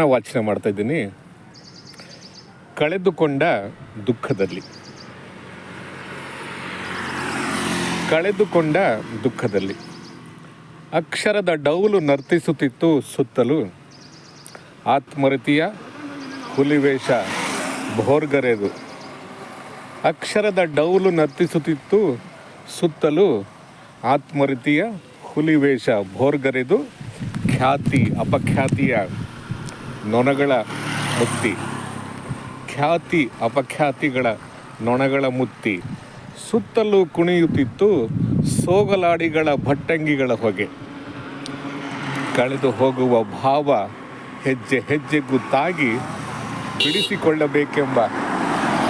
ವಾಚನ ಮಾಡ್ತಾ ಇದ್ದೀನಿ. ಕಳೆದುಕೊಂಡ ದುಃಖದಲ್ಲಿ. ಕಳೆದುಕೊಂಡ ದುಃಖದಲ್ಲಿ. ಅಕ್ಷರದ ಡೌಲು ನರ್ತಿಸುತ್ತಿತ್ತು ಸುತ್ತಲೂ. ಆತ್ಮರತಿಯ ಹುಲಿವೇಷ ಭೋರ್ಗರೆದು. ಅಕ್ಷರದ ಡೌಲು ನರ್ತಿಸುತ್ತಿತ್ತು ಸುತ್ತಲೂ. ಆತ್ಮರತಿಯ ಹುಲಿವೇಷ ಭೋರ್ಗರೆದು. ಖ್ಯಾತಿ, ಅಪಖ್ಯಾತಿಯ ನೊಣಗಳ ಮುತ್ತಿ. ಖ್ಯಾತಿ, ಅಪಖ್ಯಾತಿಗಳ ನೊಣಗಳ ಮುತ್ತಿ. ಸುತ್ತಲೂ ಕುಣಿಯುತ್ತಿತ್ತು ಸೋಗಲಾಡಿಗಳ ಭಟ್ಟಂಗಿಗಳ ಹೊಗೆ. ಕಳೆದು ಹೋಗುವ ಭಾವ ಹೆಜ್ಜೆ ಹೆಜ್ಜೆಗೂ ತಾಗಿ ಬಿಡಿಸಿಕೊಳ್ಳಬೇಕೆಂಬ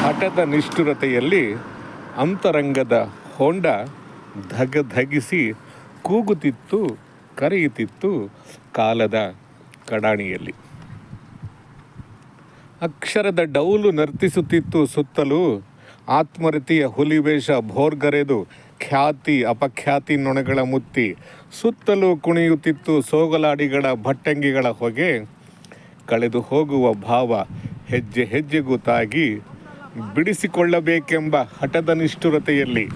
ಹಠದ ನಿಷ್ಠುರತೆಯಲ್ಲಿ ಅಂತರಂಗದ ಹೊಂಡ ಧಗಧಗಿಸಿ ಕೂಗುತ್ತಿತ್ತು, ಕರೆಯುತ್ತಿತ್ತು ಕಾಲದ ಕಡಾಣಿಯಲ್ಲಿ. ಅಕ್ಷರದ ಡೌಲು ನರ್ತಿಸುತ್ತಿತ್ತು ಸುತ್ತಲೂ ಆತ್ಮರತಿಯ ಹುಲಿವೇಷ ಭೋರ್ಗರೆದು ಖ್ಯಾತಿ ಅಪಖ್ಯಾತಿ ನೊಣಗಳ ಮುತ್ತಿ. ಸುತ್ತಲೂ ಕುಣಿಯುತ್ತಿತ್ತು ಸೋಗಲಾಡಿಗಳ ಭಟ್ಟಂಗಿಗಳ ಹೊಗೆ. ಕಳೆದು ಹೋಗುವ ಭಾವ ಹೆಜ್ಜೆ ಹೆಜ್ಜೆಗೂ ತಾಗಿ ಬಿಡಿಸಿಕೊಳ್ಳಬೇಕೆಂಬ ಹಠದ ನಿಷ್ಠುರತೆಯಲ್ಲಿ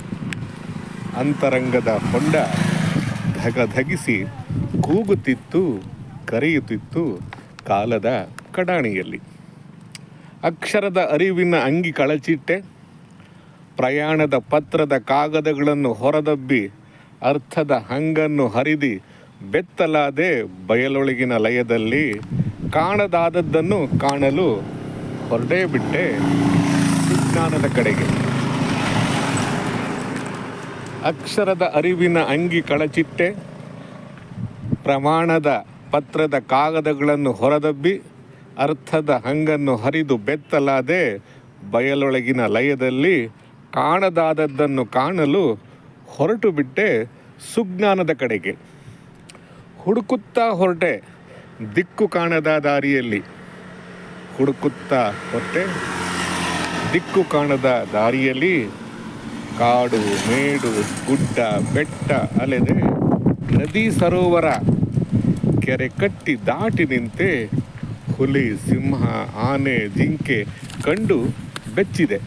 ಅಂತರಂಗದ ಹೊಂಡ ಧಗಧಗಿಸಿ ಕೂಗುತ್ತಿತ್ತು, ಕರೆಯುತ್ತಿತ್ತು ಕಾಲದ ಕಡಾಣಿಯಲ್ಲಿ. ಅಕ್ಷರದ ಅರಿವಿನ ಅಂಗಿ ಕಳಚಿಟ್ಟೆ. ಪ್ರಯಾಣದ ಪತ್ರದ ಕಾಗದಗಳನ್ನು ಹೊರದಬ್ಬಿ, ಅರ್ಥದ ಹಂಗನ್ನು ಹರಿದಿ, ಬೆತ್ತಲಾದೆ ಬಯಲೊಳಗಿನ ಲಯದಲ್ಲಿ ಕಾಣದಾದದ್ದನ್ನು ಕಾಣಲು ಹೊರಡೇ ಬಿಟ್ಟೆ ವಿಜ್ಞಾನದ ಕಡೆಗೆ. ಅಕ್ಷರದ ಅರಿವಿನ ಅಂಗಿ ಕಳಚಿಟ್ಟೆ. ಪ್ರಮಾಣದ ಪತ್ರದ ಕಾಗದಗಳನ್ನು ಹೊರದಬ್ಬಿ ಅರ್ಥದ ಹಂಗನ್ನು ಹರಿದು ಬೆತ್ತಲಾದೆ ಬಯಲೊಳಗಿನ ಲಯದಲ್ಲಿ ಕಾಣದಾದದ್ದನ್ನು ಕಾಣಲು ಹೊರಟು ಬಿಟ್ಟೆ ಸುಜ್ಞಾನದ ಕಡೆಗೆ. ಹುಡುಕುತ್ತಾ ಹೊರಟೆ, ದಿಕ್ಕು ಕಾಣದ ದಾರಿಯಲ್ಲಿ. ಹುಡುಕುತ್ತಾ ಹೊರಟೆ, ದಿಕ್ಕು ಕಾಣದ ದಾರಿಯಲ್ಲಿ. ಕಾಡು, ಮೇಡು, ಗುಡ್ಡ, ಬೆಟ್ಟ ಅಲೆದೆ ನದಿ ಸರೋವರ ಕೆರೆ ಕಟ್ಟಿ ದಾಟಿ ನಿಂತೆ ಹುಲಿ, ಸಿಂಹ, ಆನೆ, ಜಿಂಕೆ ಕಂಡು ಬೆಚ್ಚಿದೆ.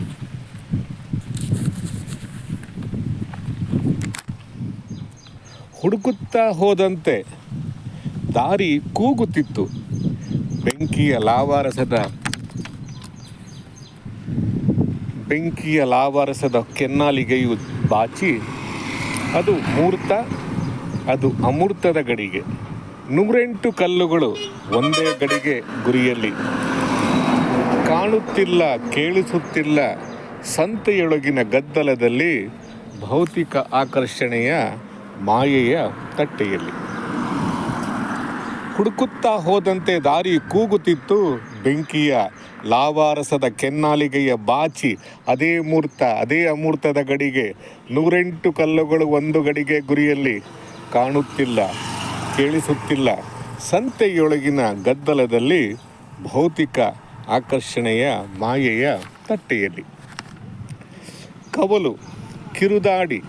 ಹುಡುಕುತ್ತಾ ಹೋದಂತೆ ದಾರಿ ಕೂಗುತ್ತಿತ್ತು. ಬೆಂಕಿಯ ಲಾವಾರಸದ ಬೆಂಕಿಯ ಲಾವಾರಸದ ಕೆನ್ನಾಲಿಗೆಯು ಬಾಚಿ, ಅದು ಮೂರ್ತ, ಅದು ಅಮೂರ್ತದ ಗಡಿಗೆ. ನೂರೆಂಟು ಕಲ್ಲುಗಳು ಒಂದೇ ಗಡಿಗೆ ಗುರಿಯಲ್ಲಿ. ಕಾಣುತ್ತಿಲ್ಲ, ಕೇಳಿಸುತ್ತಿಲ್ಲ ಸಂತೆಯೊಳಗಿನ ಗದ್ದಲದಲ್ಲಿ ಭೌತಿಕ ಆಕರ್ಷಣೆಯ ಮಾಯೆಯ ತಟ್ಟೆಯಲ್ಲಿ. ಹುಡುಕುತ್ತಾ ಹೋದಂತೆ ದಾರಿ ಕೂಗುತ್ತಿತ್ತು ಬೆಂಕಿಯ ಲಾವಾರಸದ ಕೆನ್ನಾಲಿಗೆಯ ಬಾಚಿ. ಅದೇ ಮೂರ್ತ, ಅದೇ ಅಮೂರ್ತದ ಗಡಿಗೆ. ನೂರೆಂಟು ಕಲ್ಲುಗಳು ಒಂದು ಗಡಿಗೆ ಗುರಿಯಲ್ಲಿ ಕಾಣುತ್ತಿಲ್ಲ. ಕೇಳಿಸುತ್ತಿಲ್ಲ. ಸಂತೆಯೊಳಗಿನ ಗದ್ದಲದಲ್ಲಿ ಭೌತಿಕ ಆಕರ್ಷಣೆಯ ಮಾಯೆಯ ತಟ್ಟೆಯಲ್ಲಿ. ಕವಲು ಕಿರುದಾಡಿ,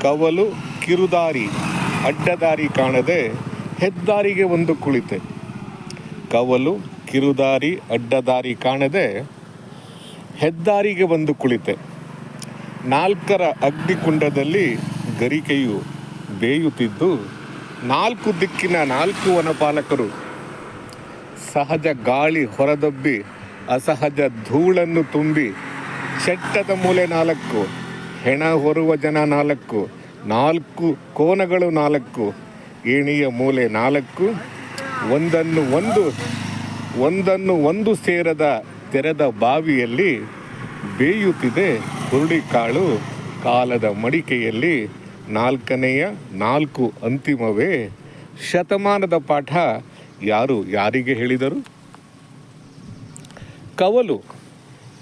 ಕವಲು ಕಿರುದಾರಿ, ಅಡ್ಡದಾರಿ ಕಾಣದೆ ಹೆದ್ದಾರಿಗೆ ಒಂದು ಕುಳಿತೆ. ಕವಲು ಕಿರುದಾರಿ, ಅಡ್ಡದಾರಿ ಕಾಣದೆ ಹೆದ್ದಾರಿಗೆ ಒಂದು ಕುಳಿತೆ. ನಾಲ್ಕರ ಅಗ್ನಿಕುಂಡದಲ್ಲಿ ಗರಿಕೆಯು ಬೇಯುತ್ತಿದ್ದು ನಾಲ್ಕು ದಿಕ್ಕಿನ ನಾಲ್ಕು ವನಪಾಲಕರು ಸಹಜ ಗಾಳಿ ಹೊರದಬ್ಬಿ, ಅಸಹಜ ಧೂಳನ್ನು ತುಂಬಿ, ಚಟ್ಟದ ಮೂಲೆ ನಾಲ್ಕು, ಹೆಣ ಹೊರುವ ಜನ ನಾಲ್ಕು ನಾಲ್ಕು ಕೋನಗಳು ನಾಲ್ಕು, ಏಣಿಯ ಮೂಲೆ ನಾಲ್ಕು, ಒಂದನ್ನು ಒಂದು ಒಂದನ್ನು ಒಂದು ಸೇರದ ತೆರೆದ ಬಾವಿಯಲ್ಲಿ ಬೇಯುತ್ತಿದೆ ಹುರುಳಿಕಾಳು ಕಾಲದ ಮಡಿಕೆಯಲ್ಲಿ. ನಾಲ್ಕನೆಯ ನಾಲ್ಕು ಅಂತಿಮವೇ ಶತಮಾನದ ಪಾಠ. ಯಾರು, ಯಾರಿಗೆ ಹೇಳಿದರು? ಕವಲು,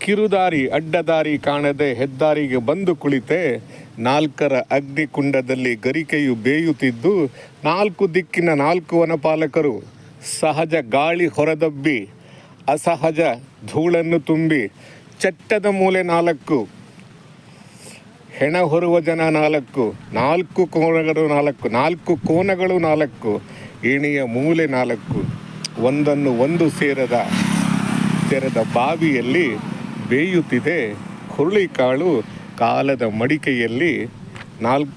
ಕಿರುದಾರಿ, ಅಡ್ಡದಾರಿ ಕಾಣದೆ ಹೆದ್ದಾರಿಗೆ ಬಂದು ಕುಳಿತೆ. ನಾಲ್ಕರ ಅಗ್ನಿಕುಂಡದಲ್ಲಿ ಗರಿಕೆಯು ಬೇಯುತ್ತಿದ್ದು, ನಾಲ್ಕು ದಿಕ್ಕಿನ ನಾಲ್ಕು ವನಪಾಲಕರು ಸಹಜ ಗಾಳಿ ಹೊರದಬ್ಬಿ, ಅಸಹಜ ಧೂಳನ್ನು ತುಂಬಿ, ಚಟ್ಟದ ಮೂಲೆ ನಾಲ್ಕು ಹೆಣ ಹೊರುವ ಜನ ನಾಲ್ಕು ನಾಲ್ಕು ಕೋನಗಳು ನಾಲ್ಕು ನಾಲ್ಕು ಕೋನಗಳು ನಾಲ್ಕು, ಏಣಿಯ ಮೂಲೆ ನಾಲ್ಕು. ಒಂದನ್ನು ಒಂದು ಸೇರದ, ತೆರೆದ ಬಾವಿಯಲ್ಲಿ ಬೇಯುತ್ತಿದೆ ಹುರುಳಿಕಾಳು ಕಾಲದ ಮಡಿಕೆಯಲ್ಲಿ ನಾಲ್ಕು,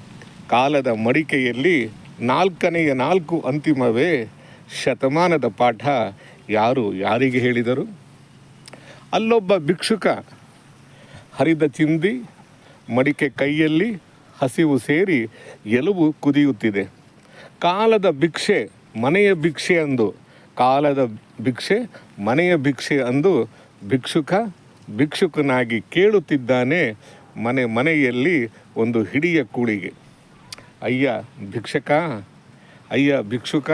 ಕಾಲದ ಮಡಿಕೆಯಲ್ಲಿ ನಾಲ್ಕನೆಯ ನಾಲ್ಕು ಅಂತಿಮವೇ ಶತಮಾನದ ಪಾಠ. ಯಾರು ಯಾರಿಗೆ ಹೇಳಿದರು? ಅಲ್ಲೊಬ್ಬ ಭಿಕ್ಷುಕ ಹರಿದ ಚಿಂದಿ ಮಡಿಕೆ ಕೈಯಲ್ಲಿ ಹಸಿವು ಸೇರಿ ಎಲುಬು ಕುದಿಯುತ್ತಿದೆ. ಕಾಲದ ಭಿಕ್ಷೆ ಮನೆಯ ಭಿಕ್ಷೆ ಅಂದು. ಕಾಲದ ಭಿಕ್ಷೆ ಮನೆಯ ಭಿಕ್ಷೆ ಅಂದು ಭಿಕ್ಷುಕ ಭಿಕ್ಷುಕನಾಗಿ ಕೇಳುತ್ತಿದ್ದಾನೆ ಮನೆ ಮನೆಯಲ್ಲಿ ಒಂದು ಹಿಡಿಯ ಕೂಳಿಗೆ. ಅಯ್ಯ ಭಿಕ್ಷಕ, ಅಯ್ಯ ಭಿಕ್ಷುಕ,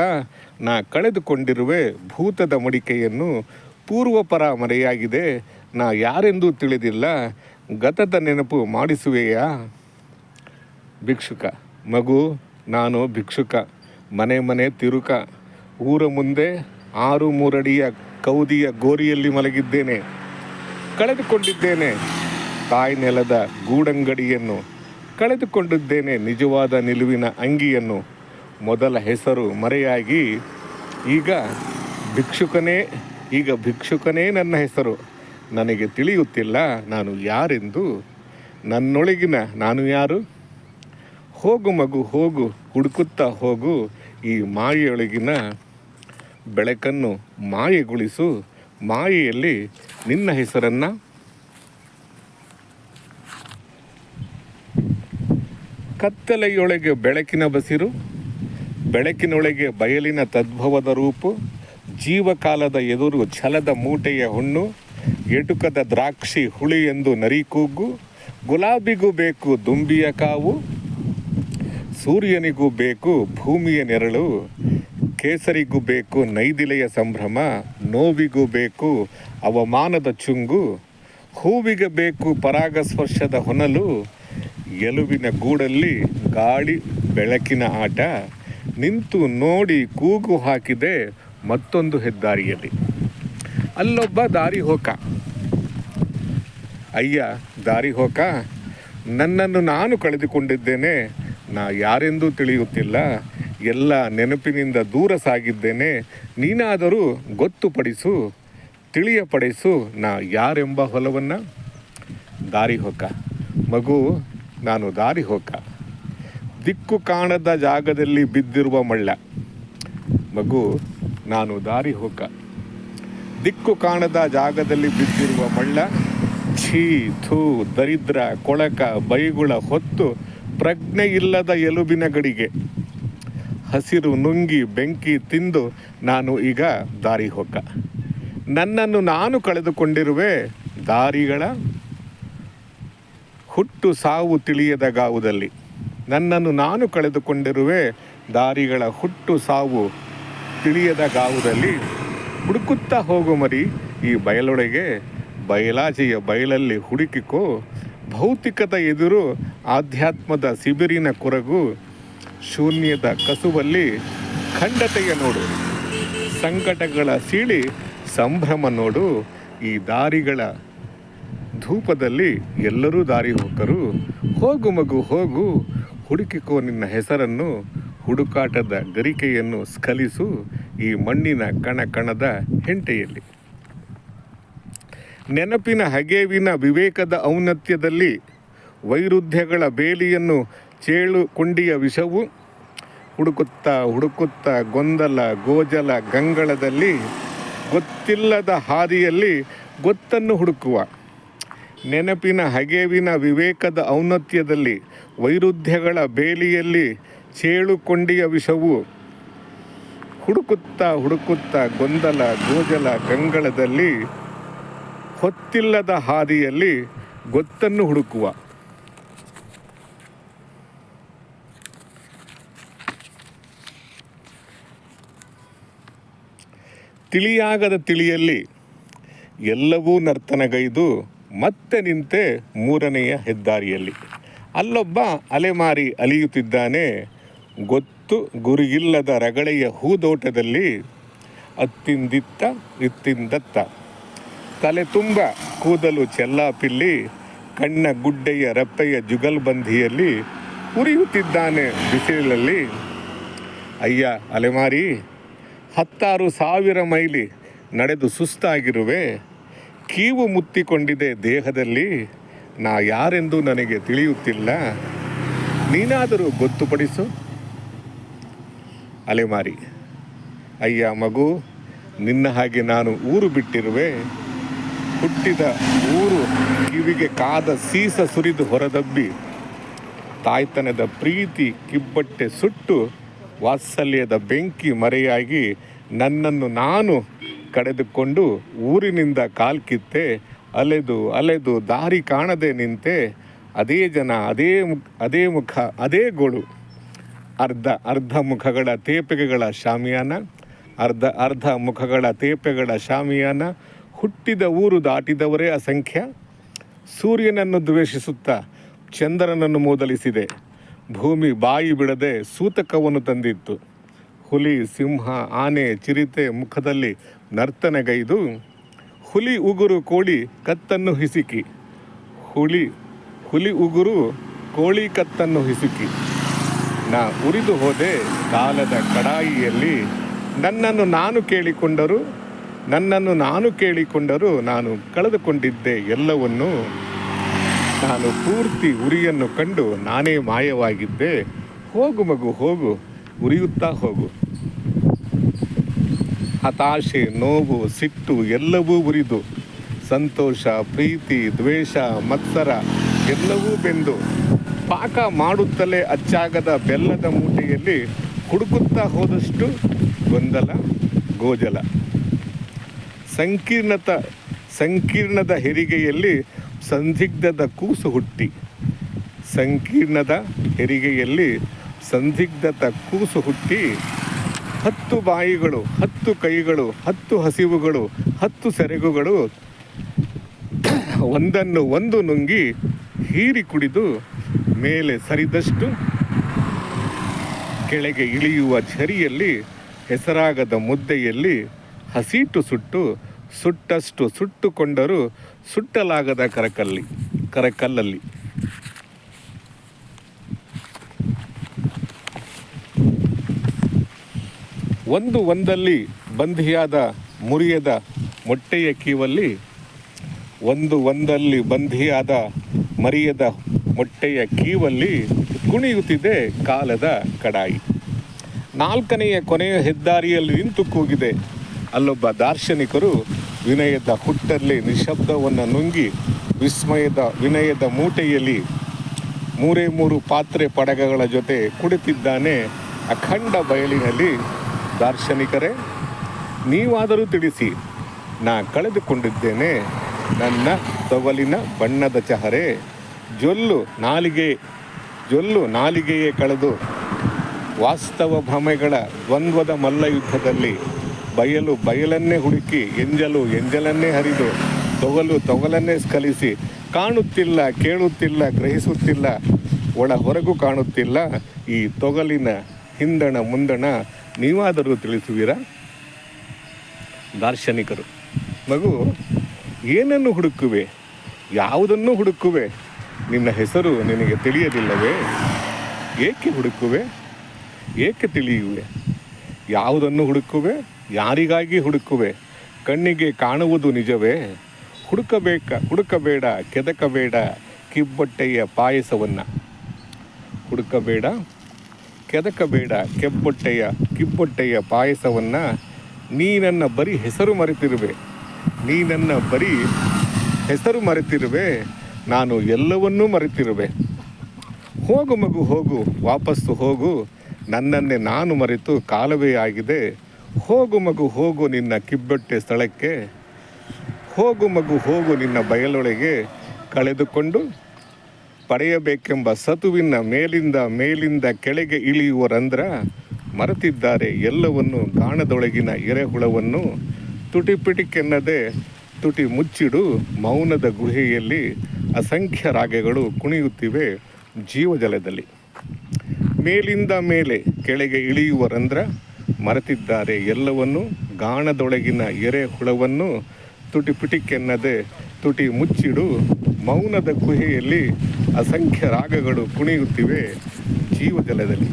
ನಾ ಕಳೆದುಕೊಂಡಿರುವೆ ಭೂತದ ಮಡಿಕೆಯನ್ನು ಪೂರ್ವಪರ ಮರೆಯಾಗಿದೆ ನಾ ಯಾರೆಂದೂ ತಿಳಿದಿಲ್ಲ. ಗತದ ನೆನಪು ಮಾಡಿಸುವೆಯಾ? ಭಿಕ್ಷುಕ. ಮಗು, ನಾನು ಭಿಕ್ಷುಕ. ಮನೆ ಮನೆ ತಿರುಕ. ಊರ ಮುಂದೆ ಆರು ಮೂರಡಿಯ ಕೌದಿಯ ಗೋರಿಯಲ್ಲಿ ಮಲಗಿದ್ದೇನೆ. ಕಳೆದುಕೊಂಡಿದ್ದೇನೆ. ತಾಯಿ ನೆಲದ ಗೂಡಂಗಡಿಯನ್ನು. ಕಳೆದುಕೊಂಡಿದ್ದೇನೆ ನಿಜವಾದ ನಿಲುವಿನ ಅಂಗಿಯನ್ನು. ಮೊದಲ ಹೆಸರು ಮರೆಯಾಗಿ ಈಗ ಭಿಕ್ಷುಕನೇ ಈಗ ಭಿಕ್ಷುಕನೇ ನನ್ನ ಹೆಸರು. ನನಗೆ ತಿಳಿಯುತ್ತಿಲ್ಲ ನಾನು ಯಾರೆಂದು. ನನ್ನೊಳಗಿನ ನಾನು ಯಾರು? ಹೋಗು ಮಗು, ಹೋಗು, ಹುಡುಕುತ್ತಾ ಹೋಗು, ಈ ಮಾಯೆಯೊಳಗಿನ ಬೆಳಕನ್ನು ಮಾಯೆಗೊಳಿಸು. ಮಾಯೆಯಲ್ಲಿ ನಿನ್ನ ಹೆಸರನ್ನು? ಕತ್ತಲೆಯೊಳಗೆ ಬೆಳಕಿನ ಬಸಿರು, ಬೆಳಕಿನೊಳಗೆ ಬಯಲಿನ ತದ್ಭವದ ರೂಪು, ಜೀವಕಾಲದ ಎದುರು ಛಲದ ಮೂಟೆಯ ಹುಣ್ಣು ಎಟುಕದ ದ್ರಾಕ್ಷಿ ಹುಳಿ ಎಂದು ನರಿ ಕೂಗು ಗುಲಾಬಿಗೂ ಬೇಕು ದುಂಬಿಯ ಕಾವು, ಸೂರ್ಯನಿಗೂ ಬೇಕು ಭೂಮಿಯ ನೆರಳು, ಕೇಸರಿಗೂ ಬೇಕು ನೈದಿಲೆಯ ಸಂಭ್ರಮ, ನೋವಿಗೂ ಬೇಕು ಅವಮಾನದ ಚುಂಗು, ಹೂವಿಗೆ ಬೇಕು ಪರಾಗಸ್ಪರ್ಶದ ಹೊನಲು, ಎಲುವಿನ ಗೂಡಲ್ಲಿ ಗಾಳಿ ಬೆಳಕಿನ ಆಟ, ನಿಂತು ನೋಡಿ ಕೂಗು ಹಾಕಿದೆ ಮತ್ತೊಂದು ಹೆದ್ದಾರಿಯಲ್ಲಿ. ಅಲ್ಲೊಬ್ಬ ದಾರಿ ಹೋಕ. ಅಯ್ಯ, ದಾರಿ ಹೋಕ? ನನ್ನನ್ನು ನಾನು ಕಳೆದುಕೊಂಡಿದ್ದೇನೆ. ನಾ ಯಾರೆಂದೂ ತಿಳಿಯುತ್ತಿಲ್ಲ. ಎಲ್ಲ ನೆನಪಿನಿಂದ ದೂರ ಸಾಗಿದ್ದೇನೆ. ನೀನಾದರೂ ಗೊತ್ತುಪಡಿಸು, ತಿಳಿಯಪಡಿಸು ನಾ ಯಾರೆಂಬ ಹೊಲವನ್ನು? ದಾರಿ ಹೋಕ. ಮಗು, ನಾನು ದಾರಿ ಹೋಕ. ದಿಕ್ಕು ಕಾಣದ ಜಾಗದಲ್ಲಿ ಬಿದ್ದಿರುವ ಮಳ್ಳ. ಮಗು, ನಾನು ದಾರಿ ಹೋಕ. ದಿಕ್ಕು ಕಾಣದ ಜಾಗದಲ್ಲಿ ಬಿದ್ದಿರುವ ಮಳ್ಳ. ಛೀ, ಥೂ, ದರಿದ್ರ, ಕೊಳಕ, ಬೈಗುಳ, ಹೊತ್ತು, ಪ್ರಜ್ಞೆ ಇಲ್ಲದ ಎಲುಬಿನ ಗಡಿಗೆ ಹಸಿರು ನುಂಗಿ ಬೆಂಕಿ ತಿಂದು ನಾನು ಈಗ ದಾರಿ ಹೊಕ್ಕ ನನ್ನನ್ನು ನಾನು ಕಳೆದುಕೊಂಡಿರುವೆ ದಾರಿಗಳ ಹುಟ್ಟು ಸಾವು ತಿಳಿಯದ ಗಾವುದಲ್ಲಿ. ನನ್ನನ್ನು ನಾನು ಕಳೆದುಕೊಂಡಿರುವೆ ದಾರಿಗಳ ಹುಟ್ಟು ಸಾವು ತಿಳಿಯದ ಗಾವುದಲ್ಲಿ. ಹುಡುಕುತ್ತಾ ಹೋಗು ಮರಿ ಈ ಬಯಲೊಳಗೆ ಬಯಲಾಚೆಯ ಬಯಲಲ್ಲಿ ಹುಡುಕಿಕೋ ಭೌತಿಕದ ಎದುರು ಆಧ್ಯಾತ್ಮದ ಸಿಬಿರಿನ ಕೊರಗು ಶೂನ್ಯದ ಕಸುವಲ್ಲಿ ಖಂಡತೆಯ ನೋಡು. ಸಂಕಟಗಳ ಸೀಳಿ ಸಂಭ್ರಮ ನೋಡು. ಈ ದಾರಿಗಳ ಧೂಪದಲ್ಲಿ ಎಲ್ಲರೂ ದಾರಿ ಹೋಕರು ಹೋಗು ಮಗು, ಹೋಗು. ಹುಡುಕಿಕೋ ನಿನ್ನ ಹೆಸರನ್ನು. ಹುಡುಕಾಟದ ಗರಿಕೆಯನ್ನು ಸ್ಖಲಿಸು. ಈ ಮಣ್ಣಿನ ಕಣ ಕಣದ ಹೆಂಟೆಯಲ್ಲಿ. ನೆನಪಿನ ಹಗೆವಿನ ವಿವೇಕದ ಔನ್ನತ್ಯದಲ್ಲಿ ವೈರುಧ್ಯಗಳ ಬೇಲಿಯನ್ನು ಚೇಳು ಕೊಂಡಿಯ ವಿಷವು ಹುಡುಕುತ್ತಾ ಹುಡುಕುತ್ತಾ ಗೊಂದಲ ಗೋಜಲ ಗಂಗಳದಲ್ಲಿ ಗೊತ್ತಿಲ್ಲದ ಹಾದಿಯಲ್ಲಿ ಗೊತ್ತನ್ನು ಹುಡುಕುವ. ನೆನಪಿನ ಹಗೆವಿನ ವಿವೇಕದ ಔನ್ನತ್ಯದಲ್ಲಿ ವೈರುಧ್ಯಗಳ ಬೇಲಿಯಲ್ಲಿ ಚೇಳು ಕೊಂಡಿಯ ವಿಷವು ಹುಡುಕುತ್ತಾ ಹುಡುಕುತ್ತಾ ಗೊಂದಲ ಗೋಜಲ ಗಂಗಳದಲ್ಲಿ ಹೊತ್ತಿಲ್ಲದ ಹಾದಿಯಲ್ಲಿ ಗೊತ್ತನ್ನು ಹುಡುಕುವ. ತಿಳಿಯಾಗದ ತಿಳಿಯಲ್ಲಿ ಎಲ್ಲವೂ ನರ್ತನಗೈದು ಮತ್ತೆ ನಿಂತೆ ಮೂರನೆಯ ಹೆದ್ದಾರಿಯಲ್ಲಿ. ಅಲ್ಲೊಬ್ಬ ಅಲೆಮಾರಿ ಅಲಿಯುತ್ತಿದ್ದಾನೆ. ಗೊತ್ತು ಗುರಿಯಿಲ್ಲದ ರಗಳೆಯ ಹೂದೋಟದಲ್ಲಿ ಅತ್ತಿಂದಿತ್ತ ಇತ್ತಿಂದತ್ತ. ತಲೆ ತುಂಬ ಕೂದಲು ಚೆಲ್ಲಾಪಿಲ್ಲಿ ಕಣ್ಣ ಗುಡ್ಡೆಯ ರಪ್ಪೆಯ ಜುಗಲ್ಬಂಧಿಯಲ್ಲಿ ಉರಿಯುತ್ತಿದ್ದಾನೆ ಬಿಸಿಲಲ್ಲಿ. ಅಯ್ಯ ಅಲೆಮಾರಿ, ಹತ್ತಾರು ಸಾವಿರ ಮೈಲಿ ನಡೆದು ಸುಸ್ತಾಗಿರುವೆ. ಕೀವು ಮುತ್ತಿಕೊಂಡಿದೆ ದೇಹದಲ್ಲಿ. ನಾ ಯಾರೆಂದು ನನಗೆ ತಿಳಿಯುತ್ತಿಲ್ಲ. ನೀನಾದರೂ ಗೊತ್ತುಪಡಿಸು. ಅಲೆಮಾರಿ, ಅಯ್ಯ ಮಗು, ನಿನ್ನ ಹಾಗೆ ನಾನು ಊರು ಬಿಟ್ಟಿರುವೆ. ಹುಟ್ಟಿದ ಊರು ಕಿವಿಗೆ ಕಾದ ಸೀಸ ಸುರಿದು ಹೊರದಬ್ಬಿ, ತಾಯ್ತನದ ಪ್ರೀತಿ ಕಿಬ್ಬಟ್ಟೆ ಸುಟ್ಟು ವಾತ್ಸಲ್ಯದ ಬೆಂಕಿ ಮರೆಯಾಗಿ ನನ್ನನ್ನು ನಾನು ಕಡೆದುಕೊಂಡು ಊರಿನಿಂದ ಕಾಲ್ಕಿತ್ತೆ, ಅಲೆದು ಅಲೆದು ದಾರಿ ಕಾಣದೆ ನಿಂತೆ, ಅದೇ ಜನ, ಅದೇ ಮುಖ ಅದೇ ಮುಖ, ಅದೇ ಗೋಳು. ಅರ್ಧ ಅರ್ಧ ಮುಖಗಳ ತೇಪೆಗಳ ಶಾಮಿಯಾನ, ಅರ್ಧ ಅರ್ಧ ಮುಖಗಳ ತೇಪೆಗಳ ಶಾಮಿಯಾನ ಹುಟ್ಟಿದ ಊರು ದಾಟಿದವರೇ ಅಸಂಖ್ಯ. ಸೂರ್ಯನನ್ನು ದ್ವೇಷಿಸುತ್ತಾ ಚಂದ್ರನನ್ನು ಮೂದಲಿಸಿದೆ. ಭೂಮಿ ಬಾಯಿ ಬಿಡದೆ ಸೂತಕವನ್ನು ತಂದಿತ್ತು. ಹುಲಿ, ಸಿಂಹ, ಆನೆ, ಚಿರತೆ ಮುಖದಲ್ಲಿ ನರ್ತನೆಗೈದು. ಹುಲಿ ಉಗುರು ಕೋಳಿ ಕತ್ತನ್ನು ಹಿಸಿಕಿ. ಹುಲಿ ಹುಲಿ ಉಗುರು ಕೋಳಿ ಕತ್ತನ್ನು ಹಿಸುಕಿ. ನಾ ಉರಿದು ಹೋದೆ ಕಾಲದ ಕಡಾಯಿಯಲ್ಲಿ. ನನ್ನನ್ನು ನಾನು ಕೇಳಿಕೊಂಡರು ನನ್ನನ್ನು ನಾನು ಕೇಳಿಕೊಂಡರೂ ನಾನು ಕಳೆದುಕೊಂಡಿದ್ದೆ ಎಲ್ಲವನ್ನೂ ನಾನು ಪೂರ್ತಿ ಉರಿಯನ್ನು ಕಂಡು ನಾನೇ ಮಾಯವಾಗಿದ್ದೆ. ಹೋಗು ಮಗು, ಹೋಗು, ಉರಿಯುತ್ತಾ ಹೋಗು. ಹತಾಶೆ, ನೋವು, ಸಿಟ್ಟು ಎಲ್ಲವೂ ಉರಿದು, ಸಂತೋಷ, ಪ್ರೀತಿ, ದ್ವೇಷ, ಮತ್ಸರ ಎಲ್ಲವೂ ಬೆಂದು ಪಾಕ ಮಾಡುತ್ತಲೇ ಅಚ್ಚಾಗದ ಬೆಲ್ಲದ ಮೂಟೆಯಲ್ಲಿ ಹುಡುಕುತ್ತಾ ಹೋದಷ್ಟು ಗೊಂದಲ, ಗೋಜಲ. ಸಂಕೀರ್ಣತ, ಸಂಕೀರ್ಣದ ಹೆರಿಗೆಯಲ್ಲಿ ಸಂದಿಗ್ಧದ ಕೂಸು ಹುಟ್ಟಿ. ಸಂಕೀರ್ಣದ ಹೆರಿಗೆಯಲ್ಲಿ ಸಂದಿಗ್ಧದ ಕೂಸು ಹುಟ್ಟಿ. ಹತ್ತು ಬಾಯಿಗಳು, ಹತ್ತು ಕೈಗಳು, ಹತ್ತು ಹಸಿವುಗಳು, ಹತ್ತು ಸೆರಗುಗಳು ಒಂದನ್ನು ಒಂದು ನುಂಗಿ ಹೀರಿ ಕುಡಿದು ಮೇಲೆ ಸರಿದಷ್ಟು ಕೆಳಗೆ ಇಳಿಯುವ ಝರಿಯಲ್ಲಿ, ಹೆಸರಾಗದ ಮುದ್ದೆಯಲ್ಲಿ ಹಸೀಟು ಸುಟ್ಟು ಸುಟ್ಟಷ್ಟು ಸುಟ್ಟುಕೊಂಡರೂ ಸುಟ್ಟಲಾಗದ ಕರಕಲ್ಲಿ, ಕರಕಲ್ಲಲ್ಲಿ. ಒಂದು ಒಂದಲ್ಲಿ ಬಂಧಿಯಾದ ಮುರಿಯದ ಮೊಟ್ಟೆಯ ಕೀವಲ್ಲಿ, ಒಂದು ಒಂದಲ್ಲಿ ಬಂಧಿಯಾದ ಮರಿಯದ ಮೊಟ್ಟೆಯ ಕೀವಲ್ಲಿ ಕುಣಿಯುತ್ತಿದೆ ಕಾಲದ ಕಡಾಯಿ. ನಾಲ್ಕನೆಯ ಕೊನೆಯ ಹೆದ್ದಾರಿಯಲ್ಲಿ ನಿಂತು ಕೂಗಿದೆ. ಅಲ್ಲೊಬ್ಬ ದಾರ್ಶನಿಕರು ವಿನಯದ ಹುಟ್ಟಲ್ಲಿ ನಿಶಬ್ದವನ್ನು ನುಂಗಿ ವಿಸ್ಮಯದ ವಿನಯದ ಮೂಟೆಯಲ್ಲಿ ಮೂರೇ ಮೂರು ಪಾತ್ರೆ ಪಡಗಗಳ ಜೊತೆ ಕುಳಿತಿದ್ದಾನೆ ಅಖಂಡ ಬಯಲಿನಲ್ಲಿ. ದಾರ್ಶನಿಕರೇ, ನೀವಾದರೂ ತಿಳಿಸಿ, ನಾ ಕಳೆದುಕೊಂಡಿದ್ದೇನೆ. ನನ್ನ ತೊಗಲಿನ ಬಣ್ಣದ ಚಹರೆ, ಜೊಲ್ಲು ನಾಲಿಗೆ, ಜೊಲ್ಲು ನಾಲಿಗೆಯೇ ಕಳೆದು ವಾಸ್ತವ ಭ್ರಮೆಗಳ ದ್ವಂದ್ವದ ಮಲ್ಲಯುದ್ಧದಲ್ಲಿ ಬಯಲು ಬಯಲನ್ನೇ ಹುಡುಕಿ, ಎಂಜಲು ಎಂಜಲನ್ನೇ ಹರಿದು, ತೊಗಲು ತೊಗಲನ್ನೇ ಸ್ಖಲಿಸಿ ಕಾಣುತ್ತಿಲ್ಲ, ಕೇಳುತ್ತಿಲ್ಲ, ಗ್ರಹಿಸುತ್ತಿಲ್ಲ, ಒಳ ಹೊರಗೂ ಕಾಣುತ್ತಿಲ್ಲ, ಈ ತೊಗಲಿನ ಹಿಂದಣ ಮುಂದಣ ನೀವಾದರೂ ತಿಳಿಸುವಿರಾ? ದಾರ್ಶನಿಕರು, ಮಗು, ಏನನ್ನು ಹುಡುಕುವೆ? ಯಾವುದನ್ನು ಹುಡುಕುವೆ? ನಿನ್ನ ಹೆಸರು ನಿನಗೆ ತಿಳಿಯದಿಲ್ಲವೇ? ಏಕೆ ಹುಡುಕುವೆ? ಏಕೆ ತಿಳಿಯುವೆ? ಯಾವುದನ್ನು ಹುಡುಕುವೆ? ಯಾರಿಗಾಗಿ ಹುಡುಕುವೆ? ಕಣ್ಣಿಗೆ ಕಾಣುವುದು ನಿಜವೇ? ಹುಡುಕಬೇಕ, ಹುಡುಕಬೇಡ, ಕೆದಕಬೇಡ ಕಿಬ್ಬೊಟ್ಟೆಯ ಪಾಯಸವನ್ನು. ಹುಡುಕಬೇಡ, ಕೆದಕಬೇಡ ಕೆಬ್ಬೊಟ್ಟೆಯ, ಕಿಬ್ಬೊಟ್ಟೆಯ ಪಾಯಸವನ್ನು ನೀ ನನ್ನ ಬರೀ ಹೆಸರು ಮರೆತಿರುವೆ. ನೀ ನನ್ನ ಬರೀ ಹೆಸರು ಮರೆತಿರುವೆ, ನಾನು ಎಲ್ಲವನ್ನೂ ಮರೆತಿರುವೆ. ಹೋಗು ಮಗು, ಹೋಗು, ವಾಪಸ್ಸು ಹೋಗು. ನನ್ನನ್ನೇ ನಾನು ಮರೆತು ಕಾಲವೇ ಆಗಿದೆ. ಹೋಗು ಮಗು, ಹೋಗು ನಿನ್ನ ಕಿಬ್ಬೊಟ್ಟೆ ಸ್ಥಳಕ್ಕೆ. ಹೋಗು ಮಗು, ಹೋಗು ನಿನ್ನ ಬಯಲೊಳಗೆ ಕಳೆದುಕೊಂಡು ಪಡೆಯಬೇಕೆಂಬ ಸತುವಿನ ಮೇಲಿಂದ ಮೇಲಿಂದ ಕೆಳಗೆ ಇಳಿಯುವ ರಂಧ್ರ ಮರೆತಿದ್ದಾರೆ. ಎಲ್ಲವನ್ನು ಗಾಣದೊಳಗಿನ ಎರೆಹುಳವನ್ನು ತುಟಿಪಿಟಿಕೆನ್ನದೆ ತುಟಿ ಮುಚ್ಚಿಡು ಮೌನದ ಗುಹೆಯಲ್ಲಿ ಅಸಂಖ್ಯ ರಾಗಗಳು ಕುಣಿಯುತ್ತಿವೆ ಜೀವಜಲದಲ್ಲಿ. ಮೇಲಿಂದ ಮೇಲೆ ಕೆಳಗೆ ಇಳಿಯುವ ರಂಧ್ರ ಮರೆತಿದ್ದಾರೆ. ಎಲ್ಲವನ್ನು ಗಾಣದೊಳಗಿನ ಎರೆಹುಳವನ್ನು ತುಟಿ ಪಿಟಿಕೆನ್ನದೆ ತುಟಿ ಮುಚ್ಚಿಡು ಮೌನದ ಗುಹೆಯಲ್ಲಿ ಅಸಂಖ್ಯ ರಾಗಗಳು ಕುಣಿಯುತ್ತಿವೆ ಜೀವಜಲದಲ್ಲಿ.